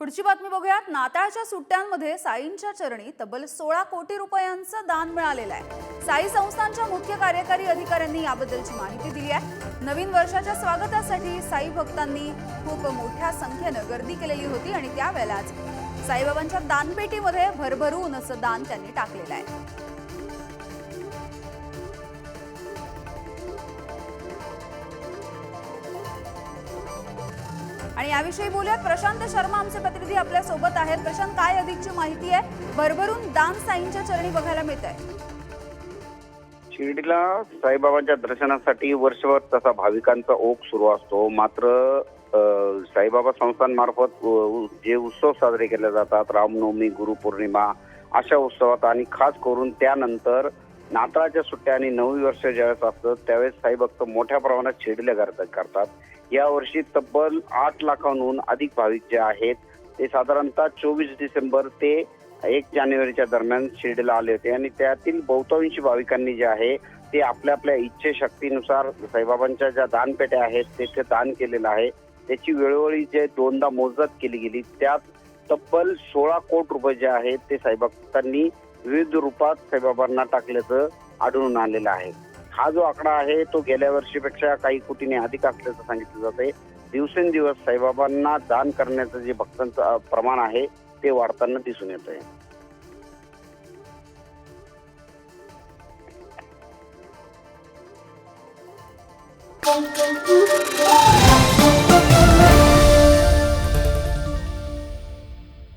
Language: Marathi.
पुढची बातमी बघूयात. नाताळच्या सुट्ट्यांमध्ये साईंच्या चरणी तब्बल सोळा कोटी रुपयांचं दान मिळालेलं आहे. साई संस्थांच्या मुख्य कार्यकारी अधिकाऱ्यांनी याबद्दलची माहिती दिली आहे. नवीन वर्षाच्या स्वागतासाठी साई भक्तांनी खूप मोठ्या संख्येनं गर्दी केलेली होती आणि त्यावेळेलाच साईबाबांच्या दानपेटीमध्ये भरभरून असं दान त्यांनी टाकलेलं आहे. आणि याविषयी बोलूयात. प्रशांत शर्मा आमचे प्रतिनिधी आपल्यासोबत आहेत. प्रशांत काय अधिकची माहिती आहे? भरभरून दान साईंच्या चरणी बघायला मिळत आहे शिर्डीला साईबाबांच्या दर्शनासाठी वर्षभर तसा भाविकांचा ओघ सुरू असतो. मात्र साईबाबा संस्थांमार्फत जे उत्सव साजरे केले जातात रामनवमी गुरुपौर्णिमा अशा उत्सवात आणि खास करून त्यानंतर नाताळच्या सुट्ट्या आणि नवी वर्ष ज्यावेळेस असतं त्यावेळेस साई भक्त मोठ्या प्रमाणात शिर्डीला करतात करतात. यावर्षी तब्बल आठ लाखांहून अधिक भाविक जे आहेत ते साधारणतः चोवीस डिसेंबर ते एक जानेवारीच्या दरम्यान शिर्डीला आले होते. आणि त्यातील बहुतांशी भाविकांनी जे आहे ते आपल्या आपल्या इच्छेशक्तीनुसार साईबाबांच्या ज्या दानपेट्या आहेत तेथे दान केलेलं आहे. त्याची वेळोवेळी जे दोनदा मोजत केली गेली त्यात तब्बल सोळा कोट रुपये जे आहेत ते साईबाबांनी विविध रूपात साईबाबांना टाकल्याचं आढळून आलेलं आहे. हा जो आकडा आहे तो गेल्या वर्षीपेक्षा काही कोटीने अधिक असल्याचं सांगितलं जाते दिवसेंदिवस साईबाबांना दान करण्याचं जे भक्तांचं प्रमाण आहे ते वाढताना दिसून येत आहे